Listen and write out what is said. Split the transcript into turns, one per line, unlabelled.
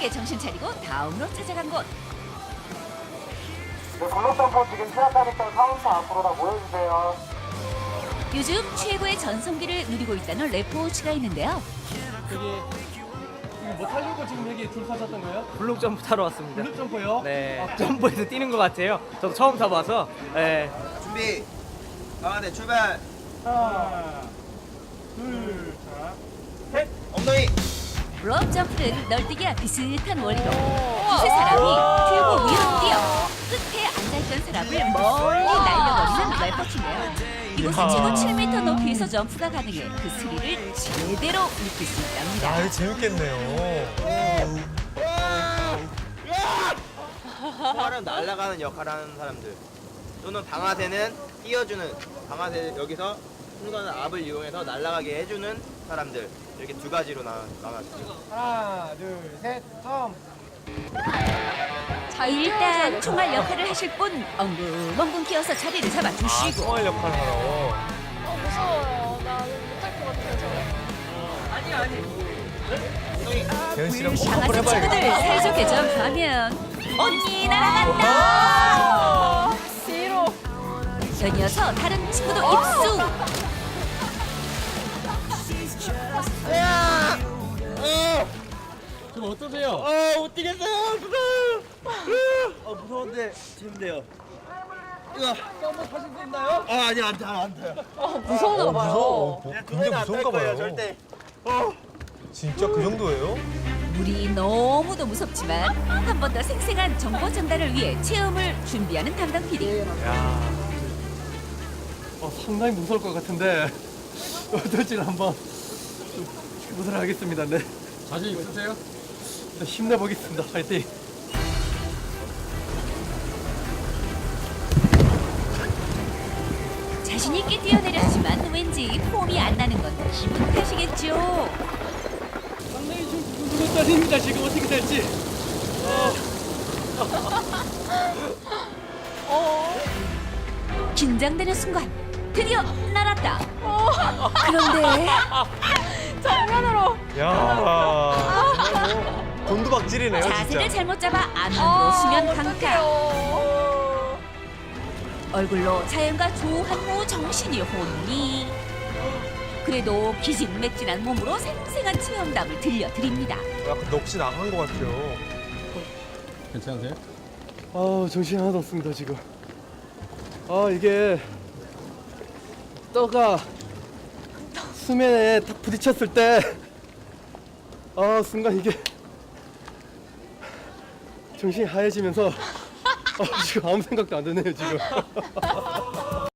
빠르게 정신 차리고 다음으로 찾아간 곳.
네, 블록점프 지금 시작하니까 카운터 앞으로 다 모여주세요.
요즘 최고의 전성기를 누리고 있다는 레포츠가 있는데요.
이거 뭐 타려고 지금 여기 줄 서셨던 거예요?
블록 점프 타러 왔습니다.
블록 점퍼요?
네, 점프에서 뛰는 것 같아요. 저도 처음 타봐서. 네.
준비. 강한대 출발.
하나, 둘, 셋.
엉덩이.
럽 점프는 널뛰기와 비슷한 원리로 두 사람이 튜브 위로 뛰어 끝에 앉아있던 사람을 멀리 날려버리는 레포츠인데요. 이곳은 최고 7m 높이에서 점프가 가능해 그 스릴을 제대로 느낄 수 있답니다.
아, 이거 재밌겠네요.
총알은 날아가는 역할을 하는 사람들. 또는 방아쇠는 띄워주는 방아쇠 여기서 순간 압을 이용해서 날아가게 해주는 사람들. 이렇게 두 가지로 나 나눠지죠.
하나, 둘, 셋, 점.
일단 총알 역할을 하실 분 엉금엉금 끼어서 자리를
아,
잡아주시고
총알 역할 하러.
어, 무서워요. 나 못할 것 같아요, 저.
대현 씨랑 꼭
강아지
한번
친구들
해봐야겠다.
사이좋게 점프하면 언니 날아간다
뒤로.
연이어서 다른 친구도 입수
어떠세요?
어, 못 뛰겠어요. 무서워. 어, 무서운데 재밌네요.
한번 타실 수 있나요?
아, 아니 안 타요, 안 타요.
어, 무서운가 봐요.
무서워.
두
굉장히 무서운가 봐요.
절대. 어.
진짜 그 정도예요?
물이 너무도 무섭지만 한 번 더 생생한 정보 전달을 위해 체험을 준비하는 담당 PD
야,
어, 상당히 무서울 것 같은데 어떨지를 한번 좀 해보도록 하겠습니다. 네. 자신 있으세요? 네, 힘내보겠습니다. 파이팅.
자신 있게 뛰어내렸지만 왠지 폼이 안 나는 건 기분 탓이겠죠
상당히 좀 두근두근 떨립니다. 지금 어떻게 될지.
긴장되는 순간 드디어 날았다 그런데
정면으로.
야. 곤두박질이네요,
자세를
진짜.
잘못 잡아 안으로 수면
어떡해요.
얼굴로 자연과 조한후 정신이 혼미 그래도 기진맥진한 몸으로 생생한 체험담을 들려드립니다
약간 넋이 나간 것 같아요.
괜찮으세요? 아 정신 하나도 없습니다 지금. 아 이게 떠가 수면에 딱 부딪혔을 때, 아 순간 이게 정신이 하얘지면서 아, 지금 아무 생각도 안 드네요 지금.